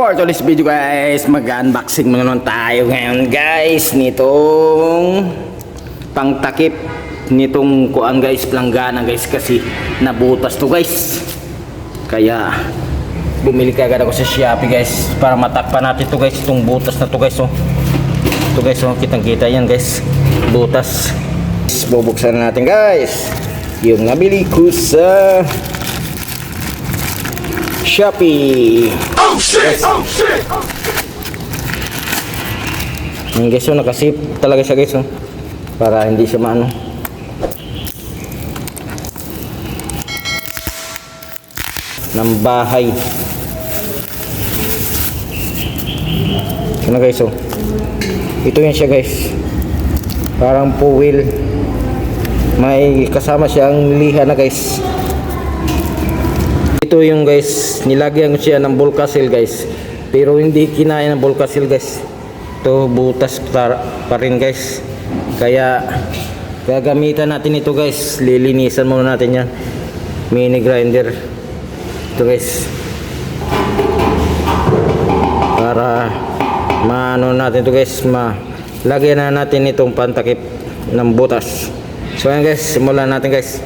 For today's video guys, mag-unboxing muna naman tayo ngayon guys nitong pangtakip nitong kuan guys, planggana guys kasi nabutas to guys. Kaya bumili kagad ako sa Shopee guys para matakpan natin to guys itong butas na to guys oh. Ito guys oh, kitang kita yan guys. Butas. Bubuksan na natin guys. Yung nabili ko sa Shopee. Oh shit! Oh shit! Yung guys, oh, nakasip talaga siya guys, oh. Para hindi siya maano. ng bahay. Ito na guys, oh. Ito yan siya guys. Parang puwil. May kasama siyang liha na guys. Ito yung guys, nilagyan ko siya ng Volcasil guys. Pero hindi kinaya ng Volcasil guys. Ito butas pa, pa rin guys. Kaya gagamitan natin ito guys. Lilinisan muna natin yan. Mini grinder. Ito guys. Para maano natin ito guys. Ma lagyan na natin itong pantakip ng butas. So ayan guys, simulan natin guys.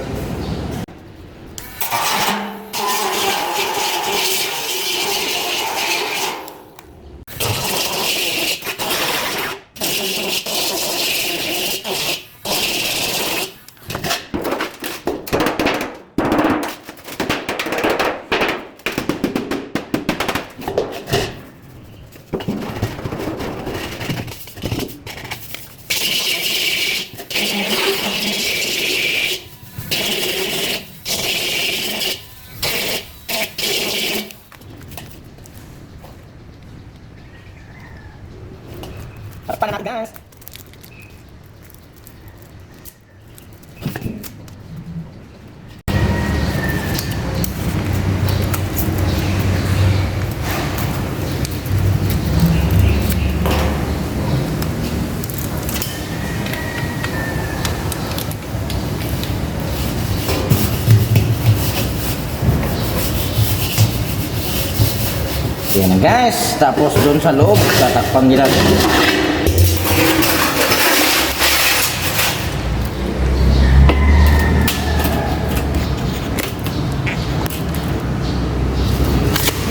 Yan na guys. Tapos doon sa loob, tatakpan nila.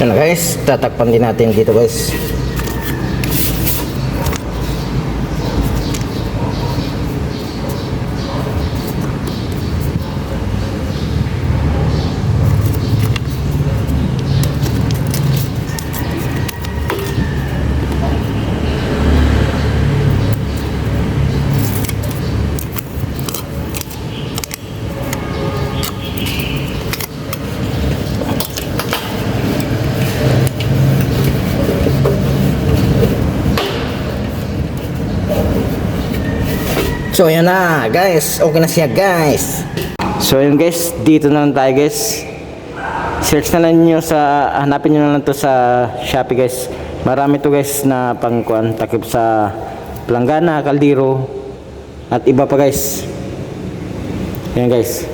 Yan na guys, tatakpan din natin dito guys. So yun na guys, okay na siya guys. So yun guys, dito na lang tayo guys. Search na lang nyo sa, hanapin nyo na lang to sa Shopee guys. Marami to guys na pangkuan, takip sa planggana, kaldiro, at iba pa guys. Yan guys.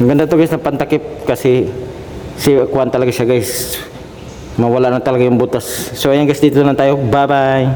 Ang ganda to guys na pantakip kasi si kuan talaga siya guys. Mawala na talaga yung butas. So ayan guys, dito na tayo. Bye bye.